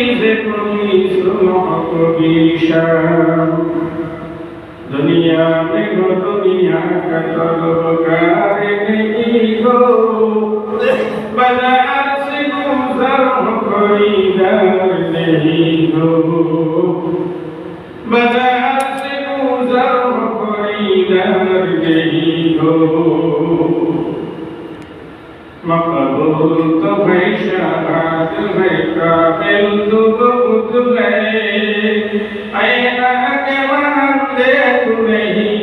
ذكر سلح की शान दुनिया में हो दुनिया का तलबकार नहीं हो बाजार से गुजर हो खरीदार नहीं हो बाजार से गुजर हो खरीदार नहीं हो मकबूल तो है शहाद है काबिल तो बहुत है ऐना के मानते तू नहीं।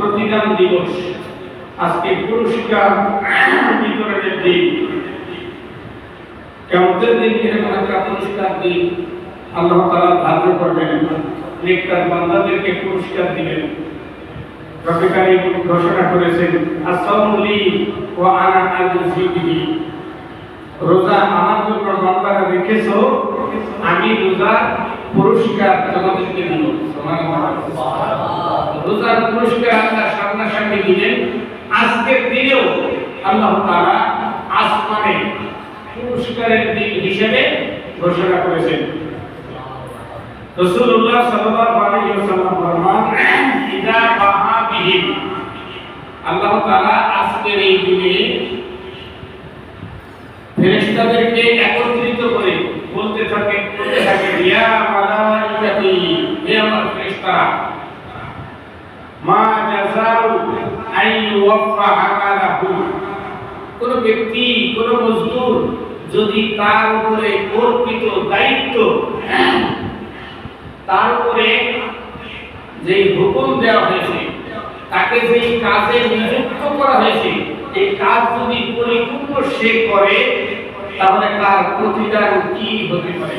প্রতিদান দিবস। আজকে পুরস্কার বিতরণের দিন। কেমতের দিন এরকম একটা পুরস্কার দিন। আল্লাহ তাআলা ধার্য করবেন। নেককার বান্দাদেরকে পুরস্কার দিবেন। ঘোষণা করেছেন ওয়া আনা রোজা আমার জন্য রেখেছো? আমি রোজার পুরস্কার তোমাদেরকে দিব রোজার পুরস্কার আল্লাহ সামনাসামনি দিলেন। আজকের দিনেও আল্লাহ তারা আসমানে পুরস্কারের দিন হিসেবে ঘোষণা করেছেন। ফরমান ইদা বাহা আল্লাহ আজকের এই দিনে একত্রিত করে বলতে থাকে মালাইকাতি, হে আমার ফেরেশতারা মা জাযাউ আই ওয়াফা আমালাহু। কোন ব্যক্তি, কোন মজদুর যদি তার উপরে অর্পিত দায়িত্ব তার উপরে যে হুকুম দেওয়া হয়েছে, তাকে যেই কাজে নিযুক্ত করা হয়েছে, এই কাজ যদি পরিপূর্ণ সে করে, তাহলে তার প্রতিদান কি হতে পারে?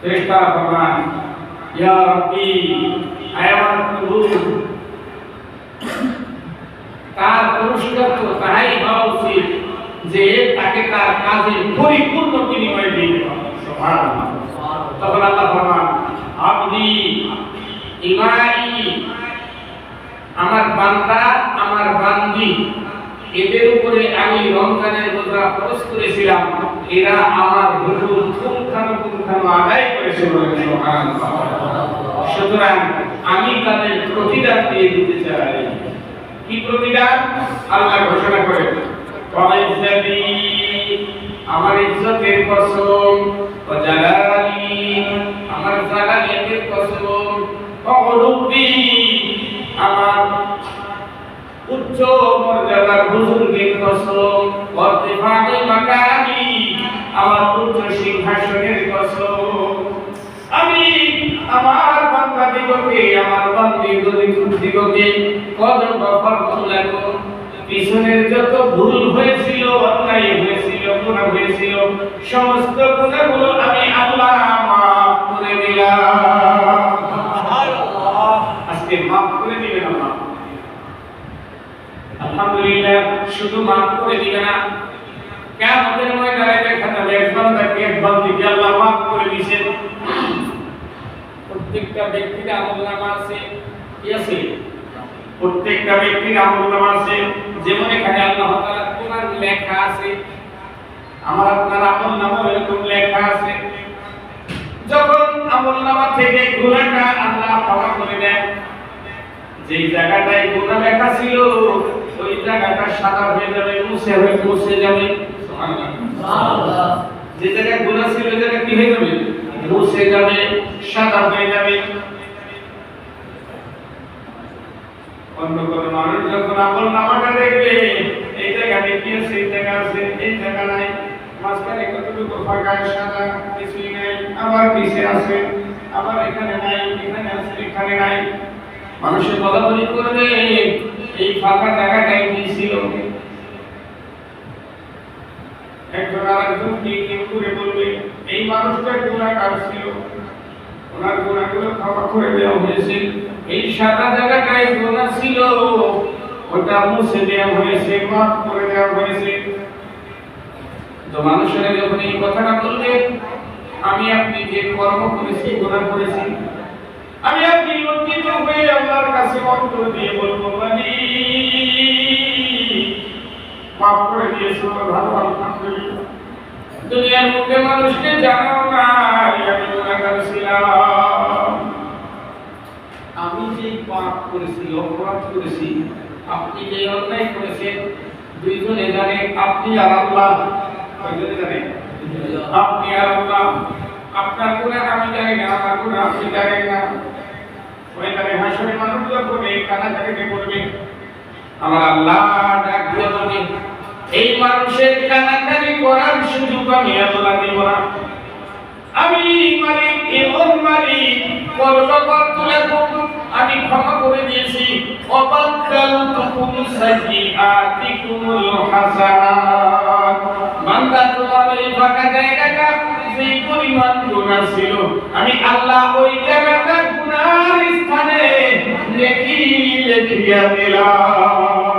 ফেরেশতা ফরমান ইয়া রাব্বি আমার প্রভু তার পুরস্কার তো তাই হওয়া উচিত যে তাকে তার কাজের পরিপূর্ণ বিনিময় দিতে হবে সুবহানাল্লাহ। তখন আল্লাহ ফরমান আবদি ইমাই আমার বান্দা আমার বান্দি এদের উপরে আমি রমজানের রোজা খরচ করেছিলাম। এরা আমার হুকুম পুঙ্খানু পুঙ্খানু আদায় করেছে বলে সুবহানাল্লাহ সুতরাং আমি তাদের প্রতিদান দিয়ে দিতে চাই। কি প্রতিদান? আল্লাহ ঘোষণা করেন আমার ইজ্জতের কসম জালালি, আমার জালালিয়াতের কসম অগরুবি আমার উচ্চ মর্যাদার বুজুর্গের কসম অর্তিফানি মাকানি, আমার উচ্চ সিংহাসনের কসম আমি আমার বান্দা দিগকে আমার বান্দি দিগকে কদম গফর লাগো পিছনের যত ভুল হয়েছিল অন্যায় হয়েছিল গুনাহ হয়েছিল সমস্ত গুনাহগুলো আমি আল্লাহ মাফ করে দিলাম। আজকে মাফ করে দিবেন আল্লাহ। আলহামদুলিল্লাহ শুধু মাফ করে দিবে না কিয়ামতের ময়দানে দেখা যাবে এক বান্দাকে এক বান্দিকে আল্লাহ মাফ প্রত্যেকটা ব্যক্তির আমলনামা আছে কি আছে? প্রত্যেকটা ব্যক্তির আমলনামা আছে। যেমন এখানে আল্লাহ তাআলা কোরআন লেখা আছে। আমার আপনার আমলনামা এরকম লেখা আছে। যখন আমলনামা থেকে গুনাহটা আল্লাহ ক্ষমা করে দেন যেই জায়গাটায় গুনাহ লেখা ছিল ওই জায়গাটা সাদা হয়ে যাবে মুছে হয়ে মুছে যাবে। সুবহানাল্লাহ। যে জায়গায় গুনাহ ছিল ওই জায়গা কি হয়ে যাবে? মুছে যাবে। সাদা হয়ে যাবে। অন্য কোন মানুষ যখন আমল নামাটা দেখবে, এই জায়গাতে কি আছে, এই জায়গা আছে, এই জায়গা নাই, মাঝখানে কতটুকু ফাঁকা, সাদা, কিছুই নাই, আবার পিছে আছে, আবার এখানে নাই, এখানে আছে, এখানে নাই। মানুষের বলা বলি করবে, এই ফাঁকা জায়গাটাই কি ছিল? একজন আরেকজন কি করে বলবে, এই মানুষটা গুণাকার ছিল। ওনার গুণাগুলো ক্ষমা করে দেওয়া হয়েছে। এই সাদা গুণা ছিল, ওটা মুছে দেওয়া হয়েছে, মাফ করে দেওয়া হয়েছে। তো মানুষের যখন এই কথাটা বলবে, আমি আপনি যে কর্ম করেছি গুণা করেছি, আমি আপনি লজ্জিত হয়ে আল্লাহর কাছে অন্তর দিয়ে বলব মানি মাফ করে দিয়েছ ভালো, আলহামদুলিল্লাহ। দুনিয়ার মুখে মানুষকে জানাও না। আপনি যে অন্যায় করেছেন, দুইজনে জানে আপনি আর আল্লাহ। আপনি আর আল্লাহ। আপনার গুণা আমি জানি না, আমার গুণা আপনি জানেন না। ওইখানে হাসরে যখন এই কানাকাটিকে বলবে? আমার আল্লাহ এই মানুষের কানাকানি করার সুযোগ আমি আল্লাহ দিব না। আমি মালিক এমন মালিক কর্মকর তুলে আমি ক্ষমা করে দিয়েছি। অবাক্কাল তুকুম সাইয়্যাতিকুমুল হাসানাত তোমার এই ফাঁকা জায়গাটা পরিমাণ ছিল, আমি আল্লাহ ওই জায়গাটা স্থানে নেকি লিখিয়া দিলাম।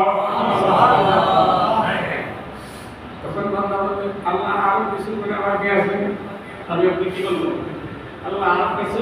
আল্লাহ আরও কিছু করে বাকি আছে আমি আপনি কি বলব? আল্লাহ আরও কিছু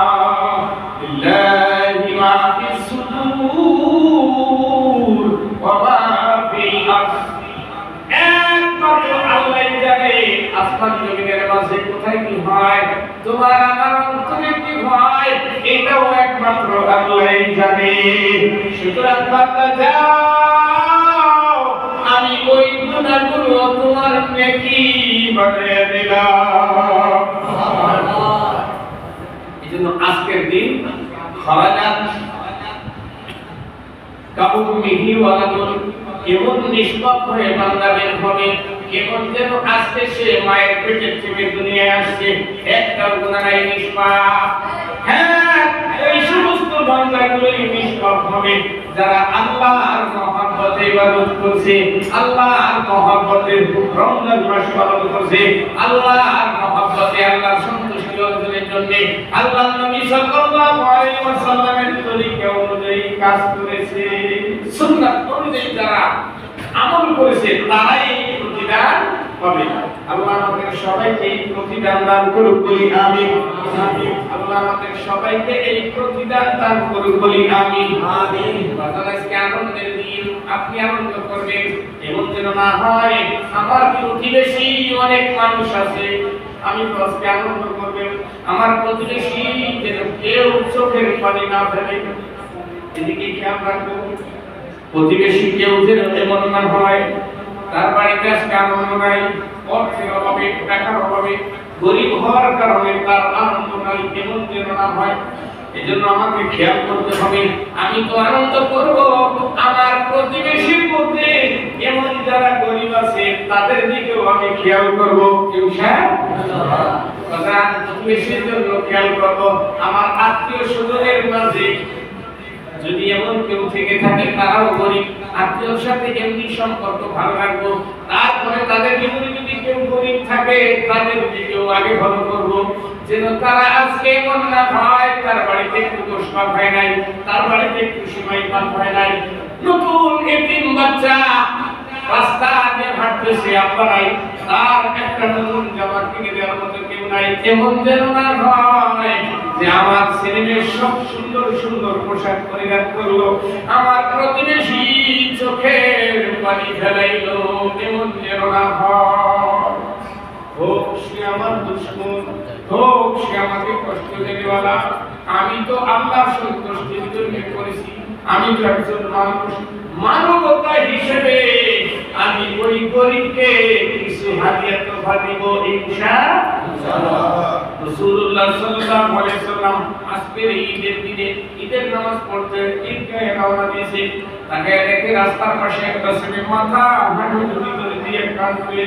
আসমান জমিনের মাঝে কোথায় কি হয়? তোমার আমার অন্তরে কি হয়? এটাও একমাত্র আল্লাহ জানে। সুতরাং বান্দা, যাও। আমি ওই গুনাহগুলো তোমার নেকি বানিয়ে দিলাম। এই জন্য আজকের দিন খরাজাত কাউমিহি ওয়ালাদুন, এমন নিষ্পাপ হয়ে বান্দা বের হবে কেমন যেন আজকে সে মায়ের পেটের থেকে দুনিয়ায় আসছে একটা গুণা নাই নিষ্পাপ। হ্যাঁ এই সমস্ত নিষ্পাপ হবে। যারা আল্লাহর মহব্বতে ইবাদত করছে, আল্লাহর মহব্বতে রমজান মাস পালন করছে, আল্লাহর মহব্বতে আল্লাহর সন্তুষ্টি অর্জনের জন্য আল্লাহ নবী সাল্লাল্লাহু আলাইহি ওয়াসাল্লামের তরিকা অনুযায়ী কাজ করেছে। সুন্নাত অনুযায়ী যারা আমল করেছে, তারাই প্রতিদান পাবে আল্লাহ আমাদের সবাইকে এই প্রতিদান দান করুক বলি আমিন। আল্লাহ আমাদের সবাইকে এই প্রতিদান দান করুক বলি আমিন। আজকে আনন্দের দিন আপনি আনন্দ করবেন এমন যেন না হয় আমার প্রতিবেশী অনেক মানুষ আছে আমি তো আজকে আনন্দ করবেন আমার প্রতিবেশী যেন কেউ চোখের পানি না ফেলে। এদিকে খেয়াল রাখব প্রতিবেশী কেউ যেন এমন না হয় তার বাড়িতে আনন্দ নাই অর্থের অভাবে টাকার অভাবে গরিব হওয়ার কারণে তার আনন্দ নাই, এমন যেন না হয়। এজন্য আমাকে খেয়াল করতে হবে, আমি তো আনন্দ করব, আমার প্রতিবেশীর মধ্যে এমন যারা গরিব আছে, তাদের দিকেও আমি খেয়াল করব। প্রতিবেশীর জন্য খেয়াল করব। আমার আত্মীয় স্বজনের মাঝে যদি এমন কেউ থেকে থাকে, তারাও গরিব। আত্মীয়র সাথে এমনি সম্পর্ক ভালো রাখব। তারপরে তাদের ভিতরে যদি কেউ গরিব থাকে, তাদের দিকেও আগে ভালো করব। যেন তারা আজকে এমন না হয়, তার বাড়িতে একটু গোসবা হয় নাই, তার বাড়িতে একটু সিমাই পান হয় নাই। নতুন এতিম বাচ্চা রাস্তা দিয়ে হাঁটতেছে আপনারাই তার একটা নতুন জামা কিনে দেওয়ার মতো কেউ নাই। এমন যেন না হয়। যে আমার ছেলে মেয়ে সব সুন্দর সুন্দর পোশাক পরিধান করল, আমার প্রতিবেশী চোখের পানি ফেলাইলো এমন যেন না হোক সে আমার দুশ্মন, হোক সে আমাকে কষ্ট আমি তো আল্লাহ সন্তুষ্টির জন্য করেছি, আমি তো একজন মানুষ। মানবতা হিসেবে আমি ওই গরিবকে কিছু তোফা দিব সাল্লাম আজকের এই ঈদের দিনে ঈদের নামাজ পড়তে ঈদগাহে রওনা দিয়েছে তাকে দেখে রাস্তার পাশে একটা ছেলে মাথা হাঁটু করে দিয়ে কাঁদবে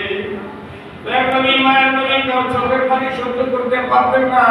এক নবী মায়ের নবী কেউ চোখের পানি সহ্য করতে পারবেন না।